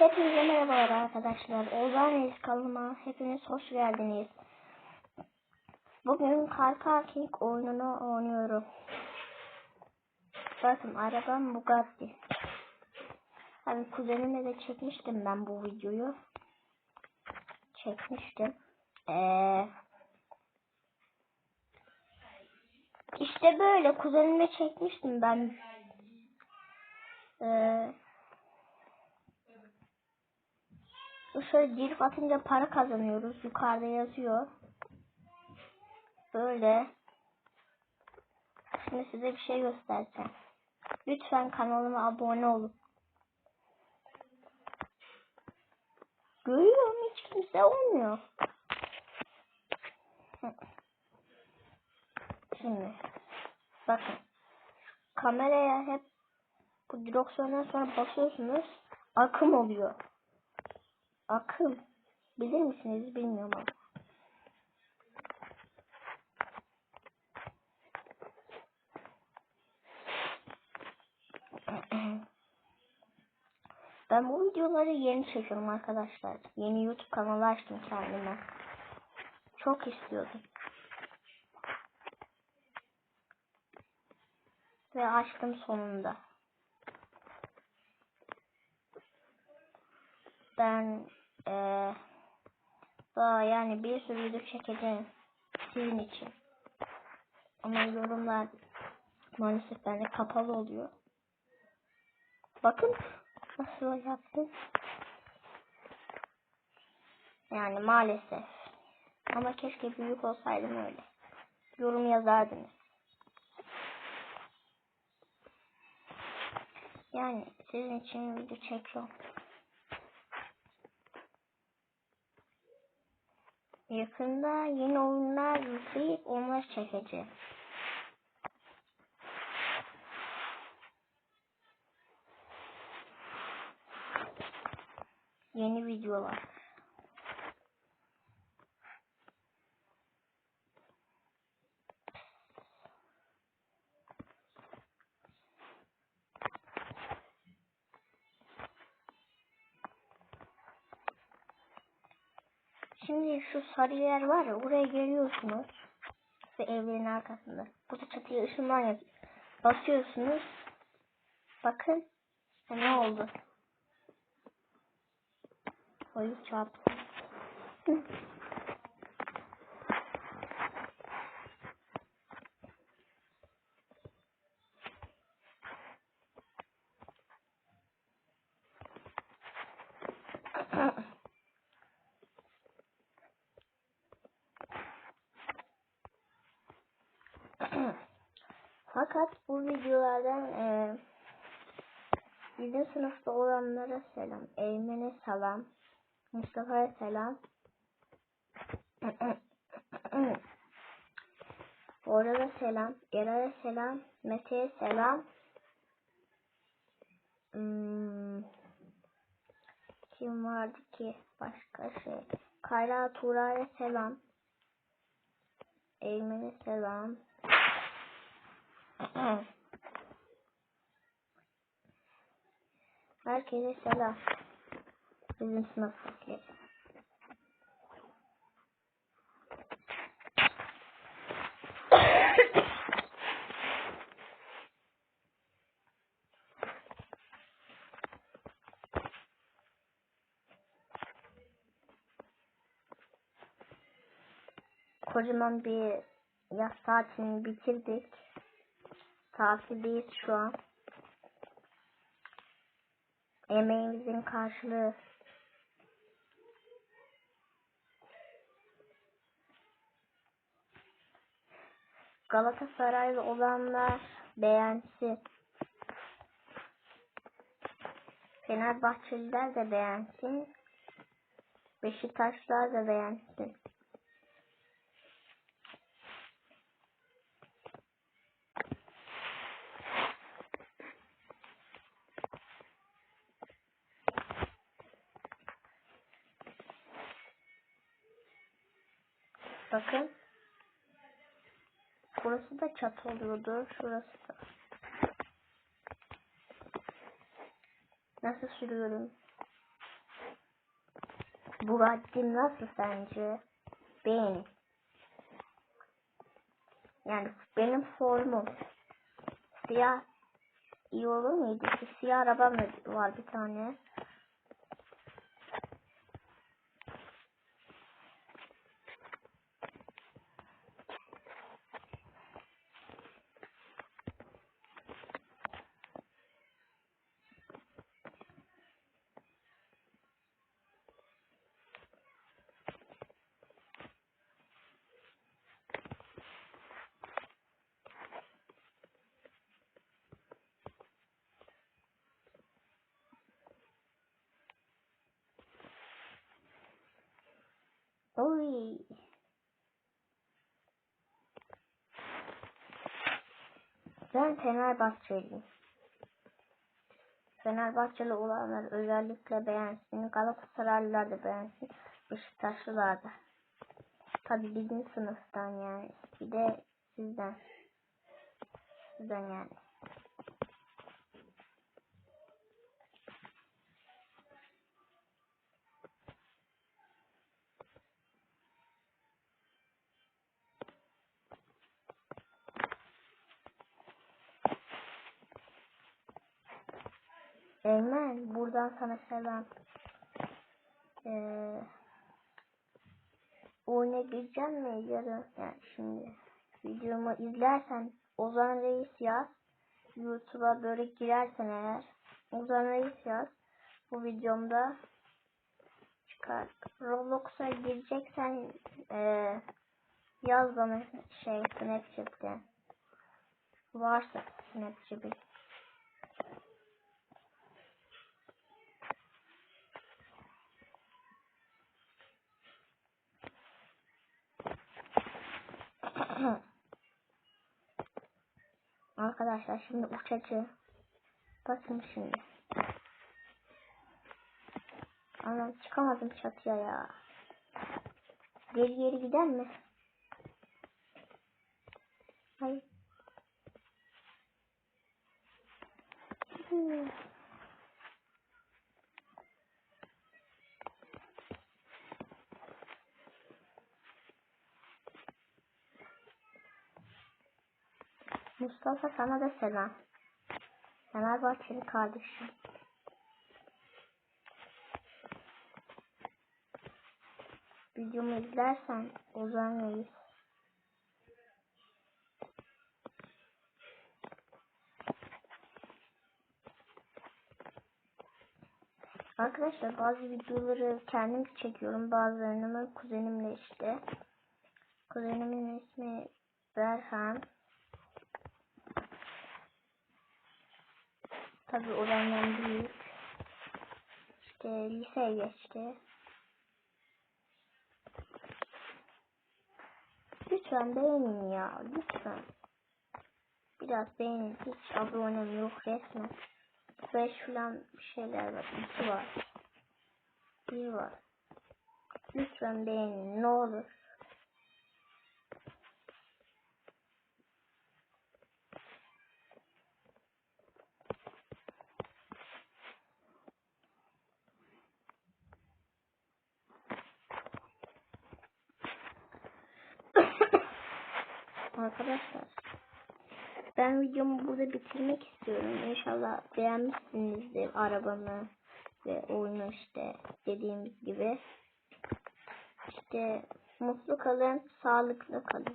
Hepinize merhabalar arkadaşlar. Ozan kanalıma hepiniz hoş geldiniz. Bugün Car Parking oyununu oynuyorum. Bakın arabam Bugatti. Hani kuzenime de çekmiştim ben bu videoyu. Çekmiştim. Ee, işte böyle kuzenime çekmiştim ben. Ee, Şöyle drift atınca para kazanıyoruz. Yukarıda yazıyor. Böyle. Şimdi size bir şey göstereceğim. Lütfen kanalıma abone olun. Görüyorum hiç kimse olmuyor. Şimdi bakın kameraya hep bu direksiyondan sonra basıyorsunuz akım oluyor. Akım. Bilir misiniz bilmiyorum ama. Ben bu videoları yeni çekiyorum arkadaşlar. Yeni YouTube kanalı açtım kendime. Çok istiyordum. Ve açtım sonunda. Ben ee, daha yani bir sürü video çekeceğim sizin için. Ama yorumlar maalesef bende kapalı oluyor. Bakın nasıl yaptım. Yani maalesef. Ama keşke büyük olsaydım öyle. Yorum yazardınız. Yani sizin için video çekiyorum. Yakında yeni oyunlar yükleyip onları çekeceğim. Yeni videolar. Şimdi şu sarı yer var ya oraya geliyorsunuz. Ve evlerin arkasında. Burada çatıya ışınlar yazıyor. Basıyorsunuz. Bakın. Ne oldu? Oy çarptı. Fakat bu videolardan e, bizim sınıfta olanlara selam, Eymen'e selam, Mustafa'ya selam. Orada selam, Eray'a selam, Mete'ye selam. Hmm, kim vardı ki başka şey? Kayra Tura'ya selam. Eymen'e selam. Herkese selam. Bizim sınıftaki. Kocaman bir yaz tatilini bitirdik. Tatildeyiz şu an. Emeğimizin karşılığı. Galatasaraylı olanlar beğensin. Fenerbahçeliler de beğensin. Beşiktaşlar da beğensin. Bakın. Burası da çatı oluyordu. Şurası da. Nasıl sürüyorum? Bugatti nasıl sence? Beğenin. Yani benim formum siyah iyi olur muydu? Siyah arabam var bir tane. Ben Fenerbahçeliyim. Fenerbahçeli olanlar özellikle beğensin. Galatasaraylılar da beğensin. Beşiktaşlılar da. Tabi bizim sınıftan yani. Bir de sizden. Sizden yani. Eymen buradan sana selam. Ee, oyuna gireceğim mi yarın? Yani şimdi videomu izlersen Ozan Reis yaz. YouTube'a böyle girersen eğer Ozan Reis yaz. Bu videomda çıkar. Roblox'a gireceksen ee, yaz bana şey Snapchat'te. Varsa Snapchat'te. Arkadaşlar şimdi uçacı. Bakın şimdi. Anam çıkamadım çatıya ya. Geri geri gider mi? Hayır. Hmm. Mustafa sana da selam. Fenerbahçeli kardeşim. Videomu izlersen Ozan Reis. Arkadaşlar bazı videoları kendim çekiyorum. Bazılarını kuzenimle işte. Kuzenimin ismi Berhan. Tabi o benden büyük. İşte liseye geçti. Lütfen beğenin ya. Lütfen. Biraz beğenin. Hiç abonem yok resmen. 5 falan bir şeyler var. 2 var. 1 var. Lütfen beğenin. Ne olur. Arkadaşlar ben videomu burada bitirmek istiyorum. İnşallah beğenmişsinizdir arabamı ve oyunu işte dediğimiz gibi. İşte mutlu kalın, sağlıklı kalın.